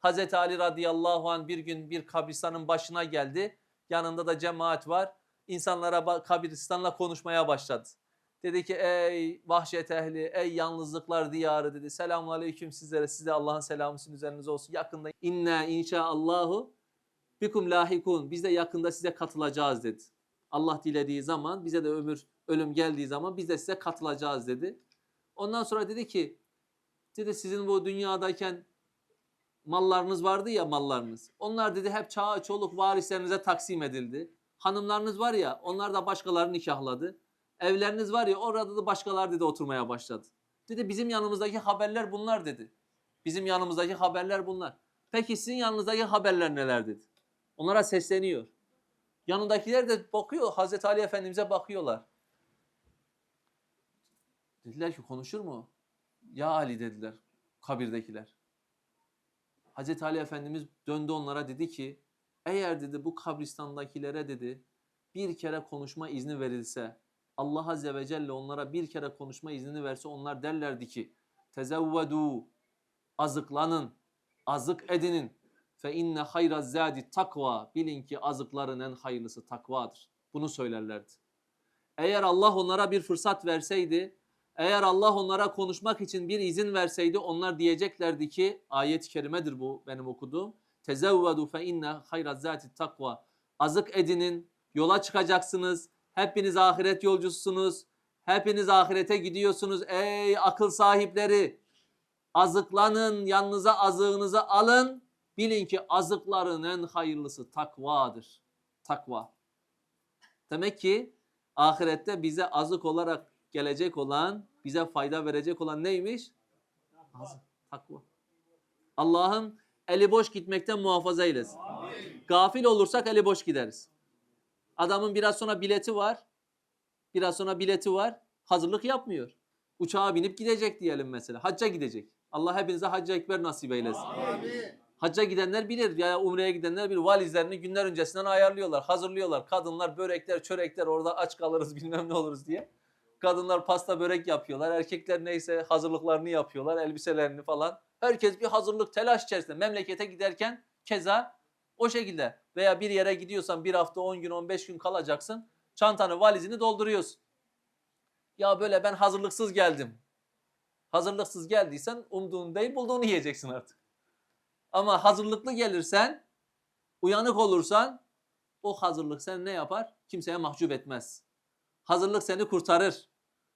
Hazreti Ali radıyallahu an bir gün bir kabristanın başına geldi. Yanında da cemaat var. İnsanlara kabristanla konuşmaya başladı. Dedi ki ey vahşet ehli, ey yalnızlıklar diyarı dedi. Selamun aleyküm sizlere, size Allah'ın selamı sizin üzerinize olsun. Yakında inna inşaallahu bikum lahikun. Biz de yakında size katılacağız dedi. Allah dilediği zaman bize de ömür ölüm geldiği zaman biz de size katılacağız dedi. Ondan sonra dedi ki dedi sizin bu dünyadayken mallarınız vardı ya mallarınız. Onlar dedi hep çağ çoluk varislerinize taksim edildi. Hanımlarınız var ya onlar da başkalarını nikahladı. Evleriniz var ya orada da başkalar dedi oturmaya başladı. Dedi bizim yanımızdaki haberler bunlar dedi. Bizim yanımızdaki haberler bunlar. Peki sizin yanınızdaki haberler neler dedi. Onlara sesleniyor. Yanındakiler de bakıyor Hazreti Ali Efendimiz'e bakıyorlar. Dediler ki konuşur mu? Ya Ali dediler kabirdekiler. Hazreti Ali Efendimiz döndü onlara dedi ki eğer dedi bu kabristandakilere dedi bir kere konuşma izni verilse Allah Azze ve Celle onlara bir kere konuşma iznini verse onlar derlerdi ki tezevvedu azıklanın azık edinin fe inne hayra zadi takva bilin ki azıkların en hayırlısı takvadır. Bunu söylerlerdi. Eğer Allah onlara bir fırsat verseydi eğer Allah onlara konuşmak için bir izin verseydi onlar diyeceklerdi ki ayet-i kerimedir bu benim okuduğum. Tezevvedu fe inne hayra zati takva. Azık edinin, yola çıkacaksınız. Hepiniz ahiret yolcusunuz. Hepiniz ahirete gidiyorsunuz. Ey akıl sahipleri! Azıklanın, yanınıza azığınızı alın. Bilin ki azıkların en hayırlısı takvadır. Takva. Demek ki ahirette bize azık olarak gelecek olan, bize fayda verecek olan neymiş? Azık, takva. Allah'ım eli boş gitmekten muhafaza eylesin. Gafil olursak eli boş gideriz. Adamın biraz sonra bileti var. Biraz sonra bileti var. Hazırlık yapmıyor. Uçağa binip gidecek diyelim mesela. Hacca gidecek. Allah hepinize hacca ekber nasip eylesin. Hacca gidenler bilir ya umreye gidenler bilir. Valizlerini günler öncesinden ayarlıyorlar, hazırlıyorlar. Kadınlar börekler, çörekler orada aç kalırız bilmem ne oluruz diye. Kadınlar pasta börek yapıyorlar. Erkekler neyse hazırlıklarını yapıyorlar, elbiselerini falan. Herkes bir hazırlık, telaş içerisinde. Memlekete giderken keza o şekilde. Veya bir yere gidiyorsan bir hafta, 10 gün, 15 gün kalacaksın. Çantanı, valizini dolduruyorsun. Ya böyle ben hazırlıksız geldim. Hazırlıksız geldiysen umduğunu değil bulduğunu yiyeceksin artık. Ama hazırlıklı gelirsen, uyanık olursan o hazırlık seni ne yapar? Kimseye mahcup etmez. Hazırlık seni kurtarır.